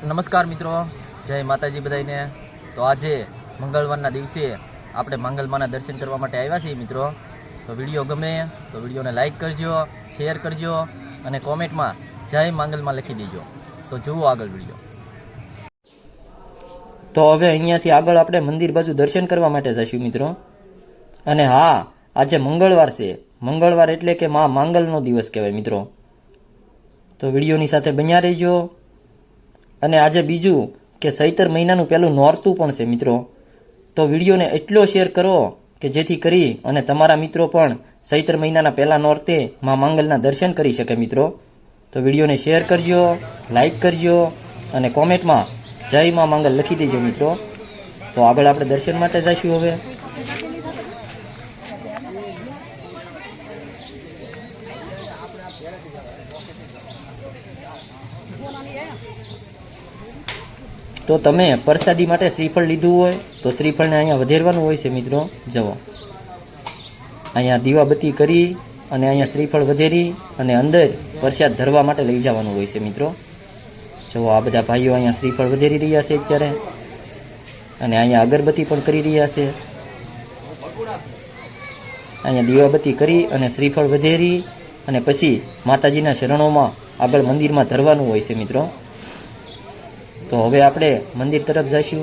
નમસ્કાર મિત્રો, જય માતાજી બધાને તો આજે મંગળવારના દિવસે આપણે મંગલમાના દર્શન કરવા માટે આવ્યા છીએ મિત્રો. તો વીડિયો ગમે તો વિડીયોને લાઈક કરજો, શેર કરજો અને કોમેન્ટમાં જય મંગલમાં લખી દેજો. તો જુઓ આગળ વીડિયો. તો હવે અહીંયાથી આગળ આપણે મંદિર બાજુ દર્શન કરવા માટે જઈશું મિત્રો. અને હા, આજે મંગળવાર છે. મંગળવાર એટલે કે મા માંગલનો દિવસ કહેવાય મિત્રો. તો વિડીયોની સાથે બન્યા રહેજો. અને આજે બીજું કે સૈતર મહિનાનું પહેલું નોરતું પણ છે, મિત્રો. તો વિડીયોને એટલો શેર કરો કે જેથી કરી અને તમારા મિત્રો પણ સૈતર મહિનાના પહેલા નોરતે મા માંગલના દર્શન કરી શકે, મિત્રો. તો વિડીયોને શેર કરજો, લાઈક કરજો અને કોમેન્ટમાં જય મા મંગલ લખી દેજો, મિત્રો. તો આગળ આપણે દર્શન માટે જઈશું હવે. તો તમે પ્રસાદી માટે શ્રીફળ લીધું હોય, તો શ્રીફળને અહીંયા વધેરવાનું હોય છે મિત્રો. જવો અહીંયા દીવાબત્તી કરી અને અહીંયા શ્રીફળ વધેરી અને અંદર પ્રસાદ ધરવા માટે લઈ જવાનું હોય છે મિત્રો. જુઓ, આ બધા ભાઈઓ અહીંયા શ્રીફળ વધેરી રહ્યા છે અત્યારે. અને અહીંયા અગરબત્તી પણ કરી રહ્યા છે. અહીંયા દીવાબત્તી કરી અને શ્રીફળ વધેરી અને પછી માતાજીના શરણોમાં આગળ મંદિરમાં ધરવાનું હોય છે મિત્રો. તો હવે આપણે મંદિર તરફ જઈશું.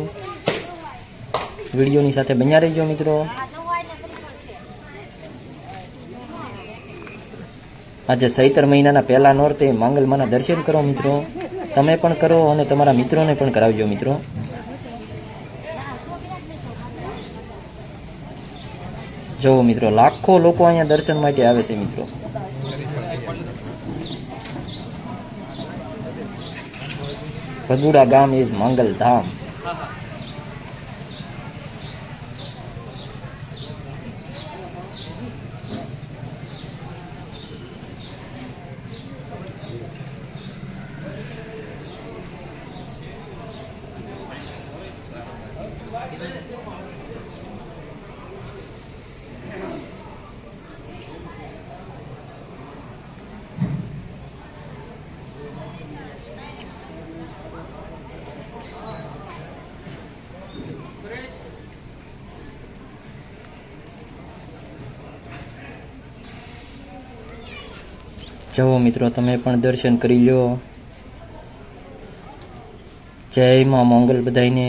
વિડીયોની સાથે બન્યા રહીજો મિત્રો. આજે સૈતર મહિનાના પહેલા નોરતે માંગલમાના દર્શન કરો મિત્રો. તમે પણ કરો અને તમારા મિત્રોને પણ કરાવજો મિત્રો. જુઓ મિત્રો, લાખો લોકો અહીંયા દર્શન માટે આવે છે મિત્રો. ભગુડા ગામ ઇઝ મંગલ જુઓ મિત્રો તમે પણ દર્શન કરી લો જય માં મંગલ બધાઈને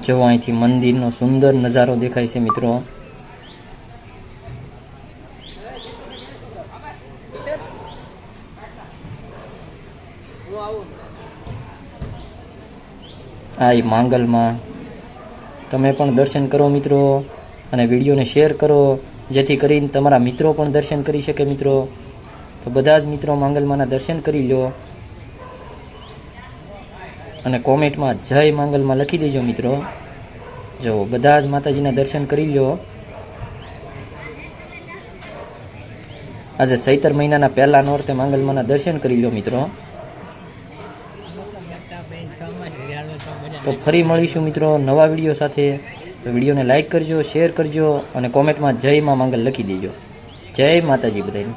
જો અહીંથી મંદિરનો સુંદર નજારો દેખાય છે મિત્રો. આ ઈ માંગલમાં. તમે પણ દર્શન કરો મિત્રો અને વિડીયોને શેર કરો, જેથી કરીને તમારા મિત્રો પણ દર્શન કરી શકે મિત્રો. તો બધા જ મિત્રો માંગલમાના દર્શન કરી લો અને કોમેન્ટમાં જય માંગલમાં લખી દેજો મિત્રો. જો બધા જ માતાજીના દર્શન કરી લો આજે સૈતર મહિનાના પહેલા નોરતે માંગલમાના દર્શન કરી લો મિત્રો. તો ફરી મળીશું મિત્રો નવા વીડિયો સાથે. તો વિડીયોને લાઈક કરજો, શેર કરજો અને કોમેન્ટમાં જય માં માંગલ લખી દેજો. જય માતાજી બધાને